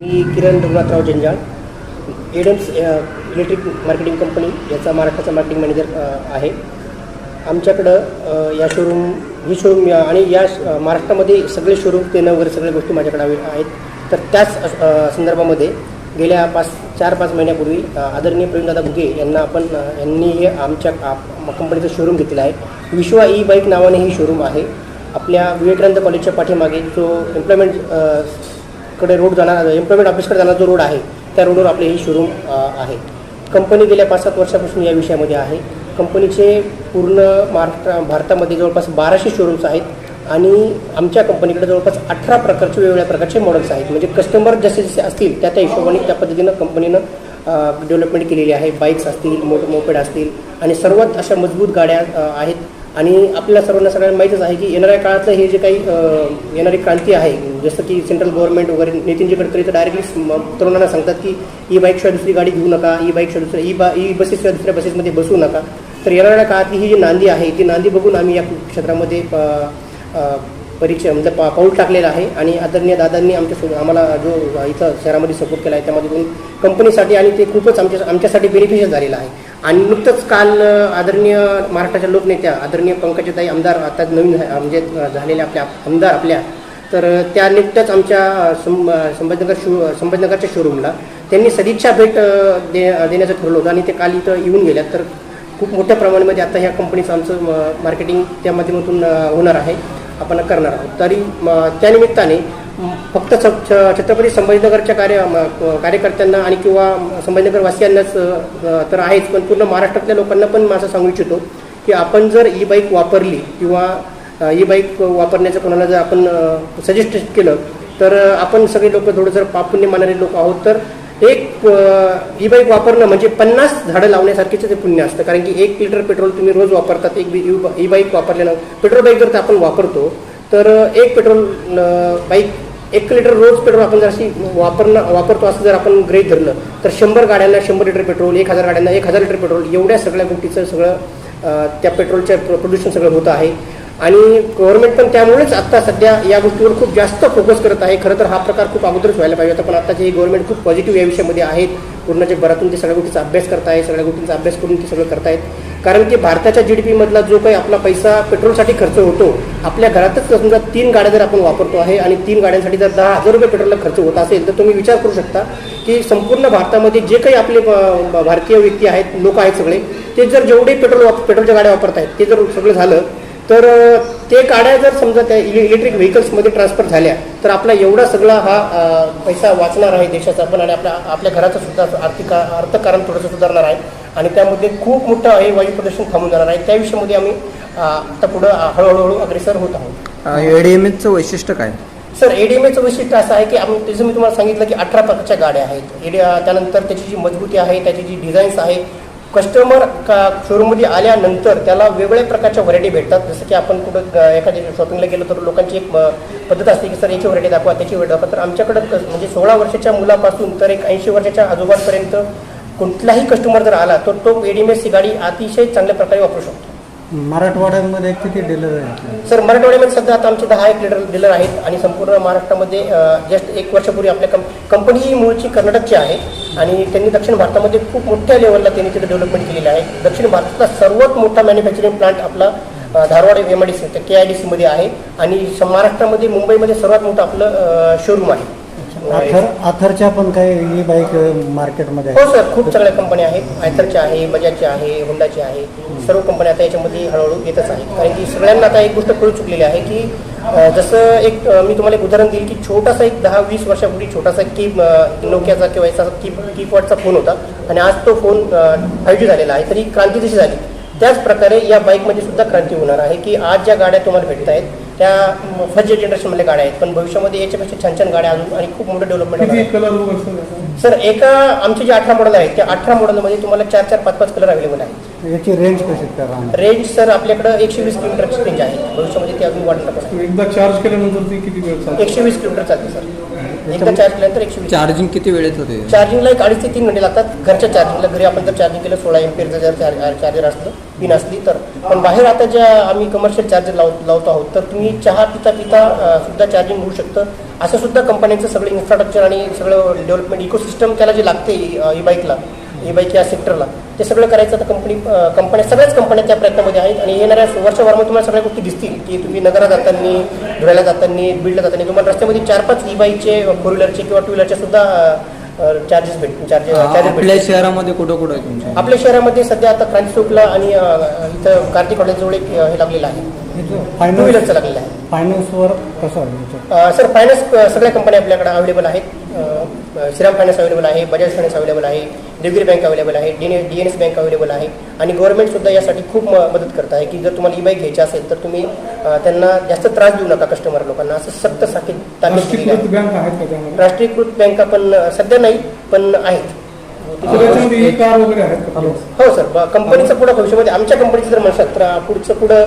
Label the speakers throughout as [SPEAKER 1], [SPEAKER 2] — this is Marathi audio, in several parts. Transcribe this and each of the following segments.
[SPEAKER 1] मी Kiran Raghunathrao Janjal Adams electric marketing company याचा महाराष्ट्राचा मार्केटिंग मॅनेजर आहे. आमच्याकडं या शोरूम ही शोरूम आणि या श- महाराष्ट्रामध्ये सगळे शोरूम देणं वगैरे सगळ्या गोष्टी माझ्याकडे आहेत. तर त्याच संदर्भामध्ये गेल्या पाच चार पाच महिन्यापूर्वी आदरणीय प्रवीणदादा घुगे यांना आपण यांनी हे आमच्या कंपनीचं शोरूम घेतलेलं आहे. विश्वा ई बाईक नावाने ही शोरूम आहे. आपल्या विवेकानंद कॉलेजच्या पाठीमागे जो एम्प्लॉयमेंट कडे रोड जाणार एम्प्लॉयमेंट ऑफिसकडे जाणारा जो रोड आहे त्या रोडवर आपले ही शोरूम आहे. कंपनी गेल्या पाच सात वर्षापासून या विषयामध्ये आहे. कंपनीचे पूर्ण महाराष्ट्र भारतामध्ये जवळपास बाराशे शोरूम्स आहेत आणि आमच्या कंपनीकडे जवळपास अठरा प्रकारचे वेगवेगळ्या प्रकारचे मॉडेल्स आहेत. म्हणजे कस्टमर जसे जसे असतील त्या त्या हिशोबाने त्या पद्धतीनं कंपनीनं डेव्हलपमेंट केलेली आहे. बाईक्स असतील मोट मोपेड असतील आणि सर्वात अशा मजबूत गाड्या आहेत. आणि आपल्या सर्वांना सगळ्यांना माहीतच आहे की येणाऱ्या काळातलं हे जे काही येणारी क्रांती आहे जसं की सेंट्रल गव्हर्नमेंट वगैरे नितीनजी गडकरी तर डायरेक्टली तरुणांना सांगतात की ई बाईकशिवाय दुसरी गाडी घेऊ नका ई बाईकशिवाय दुसऱ्या ई बा ई बसेसशिवाय दुसऱ्या बसेसमध्ये बसू नका. तर येणाऱ्या काळातली ही जी नांदी आहे ती नांदी बघून आम्ही या क्षेत्रामध्ये अ, परिचय म्हणजे पा पाऊल टाकलेलं आहे. आणि आदरणीय दादांनी आमच्या आम्हाला जो इथं शहरामध्ये सपोर्ट केला आहे त्यामधून कंपनीसाठी आणि ते खूपच आमच्या आमच्यासाठी बेनिफिशियल झालेलं आहे. आणि नुकतंच काल आदरणीय महाराष्ट्राच्या लोकनेत्या आदरणीय पंकजाताई आमदार आता नवीन झा- म्हणजे झालेल्या आपल्या आमदार आपल्या तर त्या नुकत्याच आमच्या संभाजनगर सं संभाजीनगर शो संभाजीनगरच्या शोरूमला त्यांनी सदिच्छा भेट दे देण्याचं ठरवलं होतं आणि ते काल इथं येऊन गेल्यात तर खूप मोठ्या प्रमाणामध्ये आता ह्या कंपनीचं आमचं मार्केटिंग त्या माध्यमातून होणार आहे. आपण करणार आहोत. तरी त्यानिमित्ताने फक्त छ- छत्रपती संभाजीनगरच्या कार्य म, कार्यकर्त्यांना आणि किंवा संभाजीनगर वासियांनाच तर आहेच पण पूर्ण महाराष्ट्रातल्या लोकांना पण मी असं सांगू इच्छितो की आपण जर ई बाईक वापरली किंवा ई बाईक वापरण्याचं कोणाला जर आपण सजेस्ट केलं तर आपण सगळे लोक थोडं जर पापुण्य मानणारे लोक आहोत तर एक ई बाईक वापरणं म्हणजे पन्नास झाडं लावण्यासारखेच ते पुण्य असतं. कारण की एक लिटर पेट्रोल तुम्ही रोज वापरतात एक ई बाईक वापरल्यानं पेट्रोल बाईक जर आपण वापरतो तर एक पेट्रोल बाईक एक लिटर रोज पेट्रोल आपण जर अशी वापरणं वापरतो असं जर आपण ग्रेट धरलं तर शंभर गाड्यांना शंभर लिटर पेट्रोल एक हजार गाड्यांना एक हजार लिटर पेट्रोल एवढ्या सगळ्या गोष्टीचं सगळं त्या पेट्रोलच्या प्रदूषण सगळं होतं आहे. आणि गव्हर्नमेंट पण त्यामुळेच आता सध्या या गोष्टीवर खूप जास्त फोकस करत आहे. खरं तर हा प्रकार खूप अगोदरच व्हायला पाहिजे होता पण आता जे गव्हर्नमेंट खूप पॉझिटिव्ह या विषयामध्ये आहेत पूर्ण जगभरातून ते सगळ्या गोष्टीचा अभ्यास करताय सगळ्या गोष्टींचा अभ्यास करून ते सगळं करतायत. कारण की भारताच्या जी डी पीमधला जो काही आपला पैसा पेट्रोलसाठी खर्च होतो आपल्या घरातच समजा तीन गाड्या जर आपण वापरतो आहे आणि तीन गाड्यांसाठी जर दहा हजार रुपये पेट्रोलला खर्च होत असेल तर तुम्ही विचार करू शकता की संपूर्ण भारतामध्ये जे काही आपले भारतीय व्यक्ती आहेत लोक आहेत सगळे ते जर जेवढे पेट्रोल वाप पेट्रोलच्या गाड्या वापरत आहेत ते जर सगळं झालं तर ते गाड्या जर समजा त्या इले इलेक्ट्रिक व्हेकल्समध्ये ट्रान्सफर झाल्या तर आपला एवढा सगळा हा पैसा वाचणार आहे देशाचा पण आणि आपल्या आपल्या घराचं सुद्धा आर्थिक अर्थकारण थोडंसं सुधारणार आहे. आणि त्यामध्ये खूप मोठं हे वायू प्रदूषण थांबून जाणार आहे. त्या विषयामध्ये आम्ही आता पुढं हळूहळू अग्रेसर होत आहोत.
[SPEAKER 2] एडीएमएचं वैशिष्ट्य काय?
[SPEAKER 1] सर एडीएमएचं वैशिष्ट्य असं आहे की आम्ही जसं मी तुम्हाला सांगितलं की अठरा प्रकारच्या गाड्या आहेत. एडी त्यानंतर त्याची जी मजबूती आहे त्याची जी डिझाईन्स आहे कस्टमर का शोरूममध्ये आल्यानंतर त्याला वेगवेगळ्या प्रकारच्या व्हरायटी भेटतात. जसं की आपण कुठं एखाद्या शॉपिंगला गेलो तर लोकांची एक पद्धत असते की सर याची व्हरायटी दाखवा त्याची व्हरायटी दाखवा. तर आमच्याकडं म्हणजे सोळा वर्षाच्या मुलापासून तर एक ऐंशी वर्षाच्या आजोबांपर्यंत कुठलाही कस्टमर जर आला तर तो एडीएमएसची गाडी अतिशय चांगल्या प्रकारे वापरू शकतो.
[SPEAKER 3] मराठवाड्यामध्ये किती डीलर आहे
[SPEAKER 1] सर मराठवाड्यामध्ये सध्या आता आमचे दहा एक लिडर डीलर आहेत आणि संपूर्ण महाराष्ट्रामध्ये जस्ट एक वर्षापूर्वी आपल्या कं कंपनी ही मूळची कर्नाटकची आहे आणि त्यांनी दक्षिण भारतामध्ये खूप मोठ्या लेवलला त्यांनी तिथे डेव्हलपमेंट केलेली आहे. दक्षिण भारतातला सर्वात मोठा मॅन्युफॅक्चरिंग प्लांट आपला Dharwad M I D C K I D सीमध्ये आहे आणि स- महाराष्ट्रामध्ये मुंबईमध्ये सर्वात मोठं आपलं शोरूम आहे.
[SPEAKER 3] आथर आथरच्या पण काही बाईक मार्केटमध्ये
[SPEAKER 1] हो सर खूप चांगल्या कंपन्या आहेत. आयथरच्या आहे बजाजची आहे होंडाची आहे. सर्व कंपन्या आता याच्यामध्ये हळूहळू येतच आहेत. कारण की सगळ्यांना आता एक गोष्ट कळू चुकलेली आहे की जसं एक मी तुम्हाला एक उदाहरण देईल की छोटासा एक दहा वीस वर्षापूर्वी छोटासा की नोकियाचा किंवा याचा की कीपॉडचा फोन होता. आणि आज तो फोन फायव्ह जी झालेला आहे. तरी क्रांती जशी झाली. त्याच प्रकारे या बाईकमध्ये सुद्धा क्रांती होणार आहे की आज ज्या गाड्या तुम्हाला भेटत आहेत त्या फर्स्ट जनरेशनमधल्या गाड्या आहेत. पण भविष्यामध्ये याच्यापेक्षा छान छान गाड्या अजून आणि खूप मोठं डेव्हलपमेंट.
[SPEAKER 4] कलर
[SPEAKER 1] सर एका आमचे जे अठरा मॉडेल आहेत त्या अठरा मॉडेलमध्ये तुम्हाला चार चार पाच पाच कलर अवेलेबल आहेत.
[SPEAKER 3] याची रेंज कशी
[SPEAKER 1] रेंज सर आपल्याकडं एकशे वीस किलोमीटरची रेंज आहे. भविष्यामध्ये ते अजून वाढणार.
[SPEAKER 4] एकदा चार्ज केल्यानंतर ती किती वेळ चालते?
[SPEAKER 1] एकशे वीस किलोमीटर चालते सर. एकदा चार्ज केल्यानंतर एकशे वीस.
[SPEAKER 2] चार्जिंग किती वेळेत होते?
[SPEAKER 1] चार्जिंगला एक अडीच ते तीन घंटे लागतात. घरच्या चार्जिंगला घरी आपण जर चार्जिंग केलं सोळा एमपीएचं जर चार्ज चार्जर असलं पिन असली तर. पण बाहेर आता ज्या आम्ही कमर्शियल चार्जर लाव लावतो आहोत तर तुम्ही चहा पिता पिता सुद्धा चार्जिंग होऊ शकतं. असं सुद्धा कंपन्यांचं सगळं इन्फ्रास्ट्रक्चर आणि सगळं डेव्हलपमेंट इकोसिस्टम त्याला जे लागते ई बाईकला ई बाईक या सेक्टरला ते सगळं करायचं आता कंपनी कंपन्या सगळ्याच कंपन्या त्या प्रयत्नामध्ये आहेत. आणि येणाऱ्या वर्षभरामध्ये तुम्हाला सगळ्या गोष्टी दिसतील की तुम्ही नगरात जाताना धुळ्याला जाताना बीडला जाताना तुम्हाला रस्त्यामध्ये चार पाच ई बाईकचे फोर व्हीलरचे किंवा टू व्हीलरचे सुद्धा चार्जेस भेट चार्जेस चार्जेस
[SPEAKER 2] आपल्या शहरामध्ये कुठं कुठं आहे तुमच्या?
[SPEAKER 1] आपल्या शहरामध्ये सध्या आता क्रांती चौकला आणि इथं कार्तिक हॉटेलजवळ एक हे लागलेलं आहे. टू
[SPEAKER 3] फायनान्स
[SPEAKER 1] व्हीलरचं लागलेलं आहे.
[SPEAKER 3] फायनान्सवर कसं आहे याच्यात?
[SPEAKER 1] अ, सर फायनान्स अ, सगळ्या कंपन्या आपल्याकडे अवेलेबल आहेत. अ, अ, श्रीराम फायनान्स अवेलेबल आहे बजाज फायनान्स अवेलेबल आहे देवगिरी बँक अवेलेबल आहे D D N S bank available आहे. आणि गव्हर्नमेंट सुद्धा यासाठी खूप म- मदत करत आहे की जर तुम्हाला ई बाईक घ्यायची असेल तर तुम्ही अ, त्यांना जास्त त्रास देऊ नका कस्टमर लोकांना. असं सक्त ताकीद केलेली
[SPEAKER 4] राष्ट्रीयकृत
[SPEAKER 1] आहे
[SPEAKER 4] बँक आहेत का त्यामध्ये?
[SPEAKER 1] राष्ट्रीयकृत बँका पण अ, सध्या नाही पण आहेत.
[SPEAKER 4] त्याच्यामध्ये ई कार वगैरे आहेत का?
[SPEAKER 1] हो सर. ब- कंपनीचं पुढं भविष्यामध्ये आमच्या कंपनीचं जर म्हणशात तर अ, पुढचं पुढं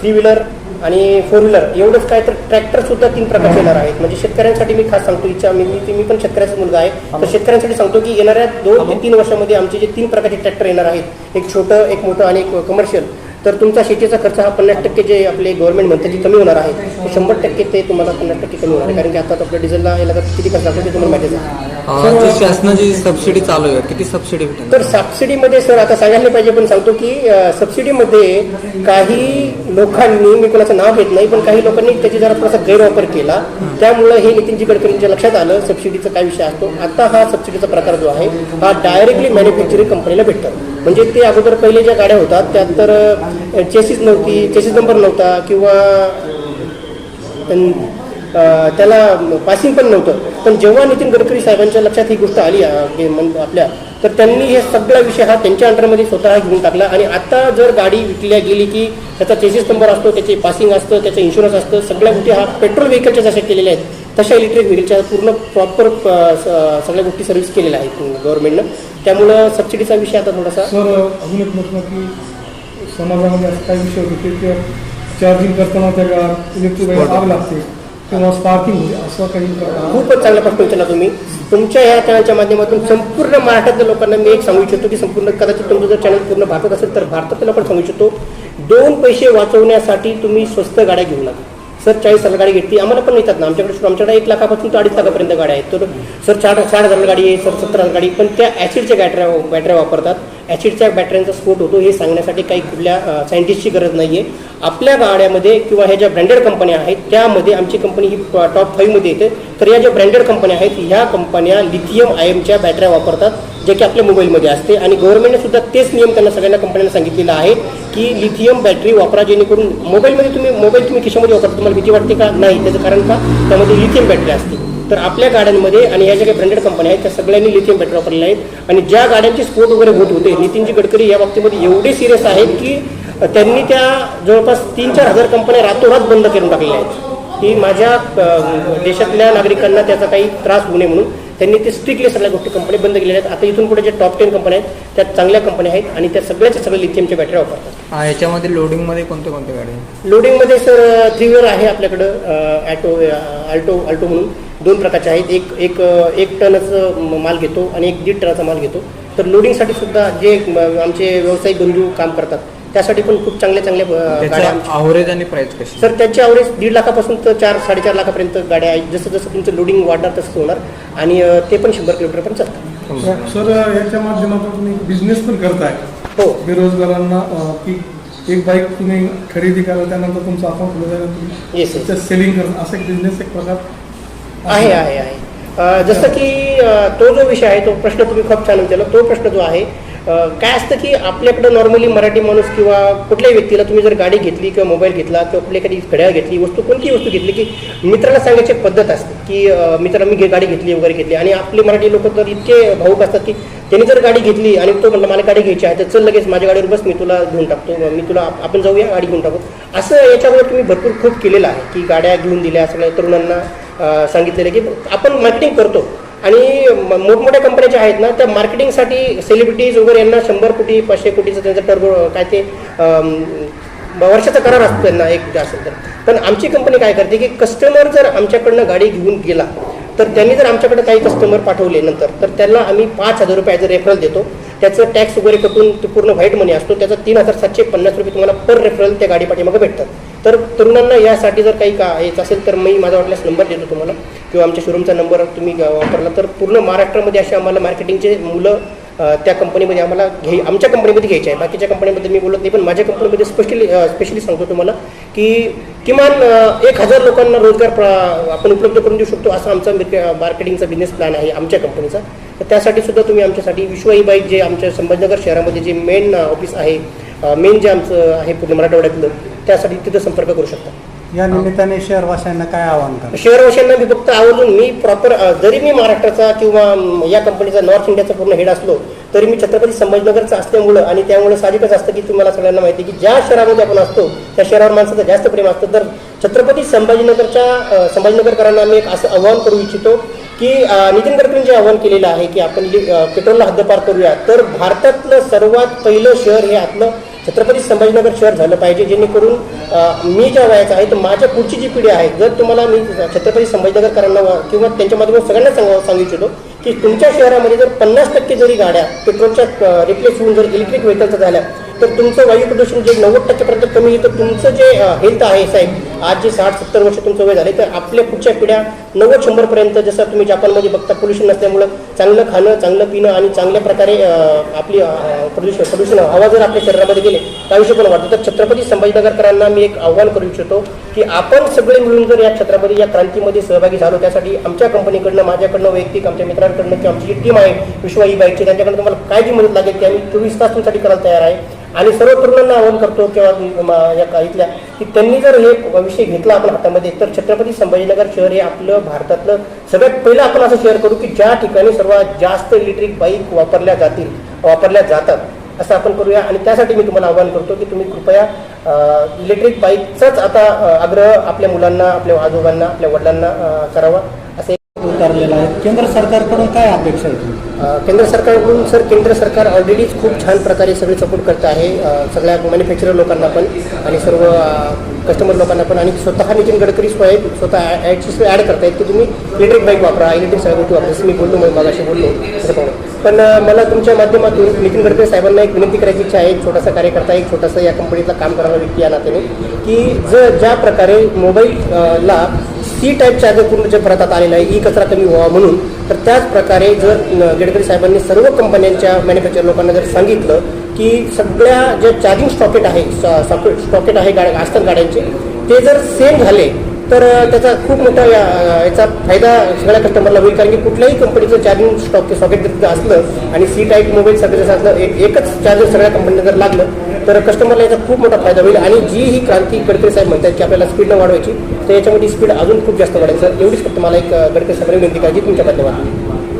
[SPEAKER 1] थ्री व्हीलर आणि फोर व्हीलर एवढंच काय तर ट्रॅक्टर सुद्धा तीन प्रकारचे येणार आहेत. म्हणजे शेतकऱ्यांसाठी मी खास सांगतो इच्छा मी मी मी पण शेतकऱ्याचा मुलगा आहे. तर शेतकऱ्यांसाठी सांगतो की येणाऱ्या दोन ते तीन वर्षामध्ये आमचे जे तीन प्रकारचे ट्रॅक्टर येणार आहेत. एक छोटं एक मोठं आणि एक कमर्शियल तर तुमचा शेतीचा खर्च हा पन्नास टक्के जे आपले गव्हर्नमेंट म्हणतं की कमी होणार आहे. ते शंभर टक्के ते तुम्हाला पन्नास टक्के कमी होणार आहे. कारण की आता आपल्या डिझेलला याला किती खर्च लागतो ते तुम्हाला माहितीच आहे
[SPEAKER 2] शासनाची सबसिडी चालू आहे किती सबसिडी
[SPEAKER 1] तर सबसिडीमध्ये सर आता सांगायला पाहिजे पण सांगतो की सबसिडीमध्ये काही लोकांनी मी कोणाचं नाव घेत नाही पण काही लोकांनी त्याची जरा थोडासा गैरवापर केला. त्यामुळे हे नितीनजी गडकरींच्या लक्षात आलं सबसिडीचा काय विषय असतो. आता हा सबसिडीचा प्रकार जो आहे हा डायरेक्टली मॅन्युफॅक्चरिंग कंपनीला भेटतात म्हणजे ते अगोदर पहिले ज्या गाड्या होतात त्यात तर चेसिस नव्हती चेसिस नंबर नव्हता किंवा त्याला पासिंग पण नव्हतं. पण जेव्हा नितीन गडकरी साहेबांच्या लक्षात ही गोष्ट आली आपल्या तर त्यांनी हे सगळा विषय हा त्यांच्या अंडरमध्ये स्वतः घेऊन टाकला. आणि आता जर गाडी विकल्या गेली की त्याचा चेसिस नंबर असतो त्याचे पासिंग असतं त्याचं इन्शुरन्स असतं सगळ्या गोष्टी हा पेट्रोल व्हेकलच्या जशा केलेल्या आहेत तशा इलेक्ट्रिक व्हेकलच्या पूर्ण प्रॉपर सगळ्या गोष्टी सर्व्हिस केलेल्या आहेत गव्हर्नमेंटनं त्यामुळं सबसिडीचा विषय आता थोडासा
[SPEAKER 4] सर अजून एक प्रश्न की समाजामध्ये असं काही विषय होते की चार्जिंग करताना त्या इलेक्ट्रिक बाईक आग लागते किंवा स्पार्किंग होते असं काही
[SPEAKER 1] खूपच चांगला प्रश्न विचारला तुम्ही. तुमच्या या चॅनलच्या माध्यमातून संपूर्ण महाराष्ट्रातल्या लोकांना मी एक सांगू इच्छितो की संपूर्ण कदाचित तुमचं जर चॅनल पूर्ण भारतात असेल तर भारतातल्या लोकांना सांगू इच्छितो दोन पैसे वाचवण्यासाठी तुम्ही स्वस्त गाड्या घेऊ नका. सर चाळीस हजार गाडी घेतली. आम्हाला पण येतात ना. आमच्याकडे आमच्याकडे एक लाखापासून तर अडीच लाखापर्यंत गाड्या आहेत. तर सर चार चार हजार गाडी आहे सर सत्तर हजार गाडी पण त्या ॲसिडच्या बॅटऱ्या बॅटऱ्या वापरतात. ॲसिडच्या बॅटऱ्यांचा स्फोट होतो. हे सांगण्यासाठी काही कुठल्या सायंटिस्टची गरज नाही आहे आपल्या गाड्यामध्ये किंवा ह्या ज्या ब्रँडेड कंपन्या आहेत त्यामध्ये आमची कंपनी ही टॉप फाईव्हमध्ये येते. तर या ज्या ब्रँडेड कंपन्या आहेत ह्या कंपन्या लिथियम आयमच्या बॅटऱ्या वापरतात. जे की आपल्या मोबाईलमध्ये असते. आणि गव्हर्नमेंटने सुद्धा तेच नियम त्यांना सगळ्यांना कंपन्यांना सांगितलेलं आहे की लिथियम बॅटरी वापरा जेणेकरून मोबाईलमध्ये तुम्ही मोबाईल तुम्ही खिशामध्ये वापरता तुम्हाला भीती वाटते का? नाही. त्याचं कारण का? त्यामध्ये लिथियम बॅटरी असते. तर आपल्या गाड्यांमध्ये आणि ह्या ज्या काही ब्रँडेड कंपन्या आहेत त्या सगळ्यांनी लिथियम बॅटरी वापरलेल्या आहेत. आणि ज्या गाड्यांचे स्फोट वगैरे होत होते नितीनजी गडकरी या बाबतीमध्ये एवढे सिरियस आहेत की त्यांनी त्या जवळपास तीन चार हजार कंपन्या रातोरात बंद करून टाकलेल्या आहेत. की माझ्या देशातल्या नागरिकांना त्याचा काही त्रास होऊ नये म्हणून त्यांनी ते स्ट्रिक्टली सगळ्या गोष्टी कंपनी बंद केलेल्या आहेत. आता इथून पुढे जे टॉप टेन कंपन्या आहेत त्या चांगल्या कंपन्या आहेत आणि त्या सगळ्याच्या सगळ्या लिथियमच्या बॅटऱ्या वापरतात.
[SPEAKER 2] हा, याच्यामध्ये लोडिंगमध्ये कोणत्या कोणत्या गाड्या आहेत?
[SPEAKER 1] लोडिंगमध्ये सर थ्री व्हीलर आहे आपल्याकडं ॲटो अल्टो अल्टो म्हणून. दोन प्रकारचे आहेत. एक एक अ, एक टनचं म- माल घेतो आणि एक दीड टनाचा माल घेतो. तर लोडिंगसाठी सुद्धा जे म, आमचे व्यावसायिक बंधू काम करतात त्यासाठी पण खूप चांगल्या चांगल्या अ, गाड्या
[SPEAKER 2] त्याचा
[SPEAKER 1] आमच्या-
[SPEAKER 2] अवरेज आणि प्राइस कशी?
[SPEAKER 1] सर त्याची ॲव्हरेज दीड लाखापासून तर चार साडेचार लाखापर्यंत गाड्या आहेत. जसं जसं तुमचं लोडिंग वाढणार तसं होणार. आणि अ, ते पण शंभर किलोमीटर पण चालतात
[SPEAKER 4] सर याच्या माध्यमातून तुम्ही बिझनेस पण करताय.
[SPEAKER 1] हो.
[SPEAKER 4] बेरोजगारांना अं, की एक बाईक तुम्ही खरेदी करा त्यानंतर तुमचं अकाउंट खुलं जाईल तुम्ही.
[SPEAKER 1] येस
[SPEAKER 4] सेलिंग करणं असं एक बिझनेस एक प्रकार
[SPEAKER 1] आहे आहे आहे. अ, जसं की अ, तो जो विषय आहे तो प्रश्न तुम्ही खूप छान विचारला तो प्रश्न जो आहे काय असतं की आपल्याकडं नॉर्मली मराठी माणूस किंवा कुठल्याही व्यक्तीला तुम्ही जर गाडी घेतली किंवा मोबाईल घेतला किंवा कुठली एखादी घड्याळ घेतली वस्तू कोणतीही वस्तू घेतली की मित्राला सांगायची पद्धत असते की अ, मित्राला मी गाडी घेतली वगैरे घेतली. आणि आपले मराठी लोक तर इतके भाऊक असतात की त्यांनी जर गाडी घेतली आणि तो म्हणला मला गाडी घ्यायची आहे तर चल लगेच माझ्या गाडीवर बस मी तुला घेऊन टाकतो मी तुला आपण जाऊया गाडी घेऊन टाकू. असं याच्यावर तुम्ही भरपूर खूप केलेलं आहे की गाड्या घेऊन दिल्या सगळ्या तरुणांना सांगितलेलं की आपण मार्केटिंग करतो. आणि म- मोठमोठ्या कंपन्या ज्या आहेत ना त्या मार्केटिंगसाठी सेलिब्रिटीज वगैरे यांना शंभर कोटी पाचशे कोटीचं त्यांचं टर्बो काय ते वर्षाचा करार असतो त्यांना एक असेल तर. पण आमची कंपनी काय करते की कस्टमर जर आमच्याकडनं गाडी घेऊन गेला तर त्यांनी जर आमच्याकडे काही कस्टमर पाठवले नंतर तर त्यांना आम्ही पाच हजार रुपये ॲज अ रेफरल देतो. त्याचं टॅक्स वगैरे कटून ते पूर्ण व्हाईट मनी असतो त्याचा तीन हजार सातशे पन्नास रुपये तुम्हाला पर रेफरल त्या गाडी पाठीमागे भेटतात. तर तरुणांना यासाठी जर काही का यायचं असेल तर मी माझा वाटल्यास नंबर देतो तुम्हाला. किंवा आमच्या शोरूमचा नंबर तुम्ही वापरला तर पूर्ण महाराष्ट्रामध्ये असे आम्हाला मार्केटिंगचे मुलं त्या कंपनीमध्ये आम्हाला घे आमच्या कंपनीमध्ये घ्यायचे आहे. बाकीच्या कंपनीमध्ये मी बोलत नाही पण माझ्या कंपनीमध्ये स्पेशली स्पेशली सांगतो तुम्हाला. की किमान एक हजार लोकांना रोजगार प्र- आपण उपलब्ध करून देऊ शकतो असा आमचा मार्केटिंगचा बिझनेस प्लॅन आहे आमच्या कंपनीचा तर त्यासाठी सुद्धा तुम्ही आमच्यासाठी विश्वाई बाईक जे आमच्या संभाजीनगर शहरामध्ये जे मेन ऑफिस आहे मेन जे आमचं आहे पूर्ण मराठवाड्यातलं त्यासाठी तिथं संपर्क करू शकता.
[SPEAKER 3] या निमित्ताने शहरवाशांना काय आवाहन करा?
[SPEAKER 1] शहरवासियांना मी फक्त आवर्जून मी प्रॉपर जरी मी महाराष्ट्राचा किंवा या कंपनीचा नॉर्थ इंडियाचा पूर्ण हेड असलो तरी मी छत्रपती संभाजीनगरचा असल्यामुळं आणि त्यामुळे साहजिकच असतं की तुम्हाला सगळ्यांना माहिती आहे की ज्या शहरामध्ये आपण असतो त्या शहरावर माणसाचं जास्त प्रेम असतं तर छत्रपती संभाजीनगरच्या संभाजीनगरकरांना मी एक असं आव्हान करू इच्छितो की नितीन गडकरींचे आव्हान केलेलं आहे की आपण जे, पेट्रोलला हद्दपार करूया तर भारतातलं सर्वात पहिलं शहर हे आपलं छत्रपती संभाजीनगर शहर झालं पाहिजे जेणेकरून मी ज्या वयाचा आहे तर माझ्या पुढची जी पिढी आहे जर तुम्हाला मी छत्रपती संभाजीनगरकरांना व- किंवा त्यांच्या माध्यमातून सगळ्यांना सांग सांगू इच्छितो की तुमच्या शहरामध्ये जर पन्नास टक्के जरी गाड्या पेट्रोलच्या रिप्लेस होऊन जर इलेक्ट्रिक व्हेकलच्या झाल्या तर तुमचं वायू प्रदूषण जे नव्वद टक्केपर्यंत कमी येतं तुमचं जे हेल्थ आहे साहेब आज जे साठ सत्तर वर्ष तुमचं वय झाले तर आपल्या पुढच्या पिढ्या नव्वद शंभरपर्यंत जसं तुम्ही जपानमध्ये बघता पोल्युशन नसल्यामुळं चांगलं खाणं चांगलं पिणं आणि चांगल्या प्रकारे आपली प्रदूषण प्रदूषण हवा जर आपल्या शरीरामध्ये गेले तर आयुष्य पण वाढतं. तर छत्रपती संभाजीनगरकरांना मी एक आव्हान करू इच्छितो की आपण सगळे मिळून जर या छत्रपती या क्रांतीमध्ये सहभागी झालो त्यासाठी आमच्या कंपनीकडनं माझ्याकडनं वैयक्तिक आमच्या मित्रांकडनं किंवा आमची जी टीम आहे विश्व ई बाईकची त्यांच्याकडनं तुम्हाला काय जी मदत लागेल की आम्ही चोवीस तास तुमच्यासाठी करायला तयार आहे. आणि सर्व तरुणांना आवाहन करतो किंवा या का- इथल्या की त्यांनी जर हे विषय घेतला आपण हातामध्ये तर छत्रपती संभाजीनगर शहर हे आपलं भारतातलं सगळ्यात पहिलं आपण असं शेअर करू की ज्या ठिकाणी सर्वात जास्त इलेक्ट्रिक बाईक वापरल्या जातील वापरल्या जातात असं आपण करूया. आणि त्यासाठी मी तुम्हाला आवाहन करतो की तुम्ही कृपया इलेक्ट्रिक बाईकचाच आता आग्रह आपल्या मुलांना आपल्या आजोबांना आपल्या वडिलांना करावा.
[SPEAKER 3] उतरलेला आहे. केंद्र सरकारकडून काय अपेक्षा आहे
[SPEAKER 1] केंद्र सरकारकडून सर केंद्र सरकार ऑलरेडीच खूप छान प्रकारे सगळे सपोर्ट करत आहे. सगळ्या मॅन्युफॅक्चरर लोकांना पण आणि सर्व कस्टमर लोकांना पण आणि स्वतः नितीन गडकरी स्वयं स्वतः ॲडची ॲड ॲड करतायत की तुम्ही इलेक्ट्रिक बाईक वापरा इलेक्ट्रिक सगळ्या गोष्टी वापरा. मी बोललो मग मागाशी बोललो पण मला तुमच्या माध्यमातून नितीन गडकरी साहेबांना एक विनंती करायची इच्छा आहे. एक छोटासा कार्यकर्ता एक छोटासा या कंपनीतला काम करणारा व्यक्ती या नात्याने की जर ज्या प्रकारे मोबाईलला सी टाईप चार्जर पूर्ण जगभरात आलेला आहे ई कचरा कमी व्हावा म्हणून तर त्याच प्रकारे जर गडकरी साहेबांनी सर्व कंपन्यांच्या मॅन्युफॅक्चर लोकांना जर सांगितलं की सगळ्या जे चार्जिंग स्टॉकेट आहे सॉकेट स्टॉकेट आहे गाड्या असतात गाड्यांचे ते जर सेम झाले तर त्याचा खूप मोठा या- याचा फायदा सगळ्या कस्टमरला होईल. कारण की कुठल्याही कंपनीचं चार्जिंग स्टॉक सॉकेट जर असलं आणि सी टाईप मोबाईल सगळं जसं असलं एक एकच चार्जर सगळ्या कंपनीला जर लागलं तर कस्टमरला याचा खूप मोठा फायदा होईल. आणि जी ही क्रांती गडकरी साहेब म्हणतात की आपल्याला स्पीड न वाढवायची तर याच्यामध्ये स्पीड अजून खूप जास्त वाढेल. सर एवढीच फक्त मला एक गडकरी साहेबांनी विनंती करायची. तुमच्या माध्यमातून.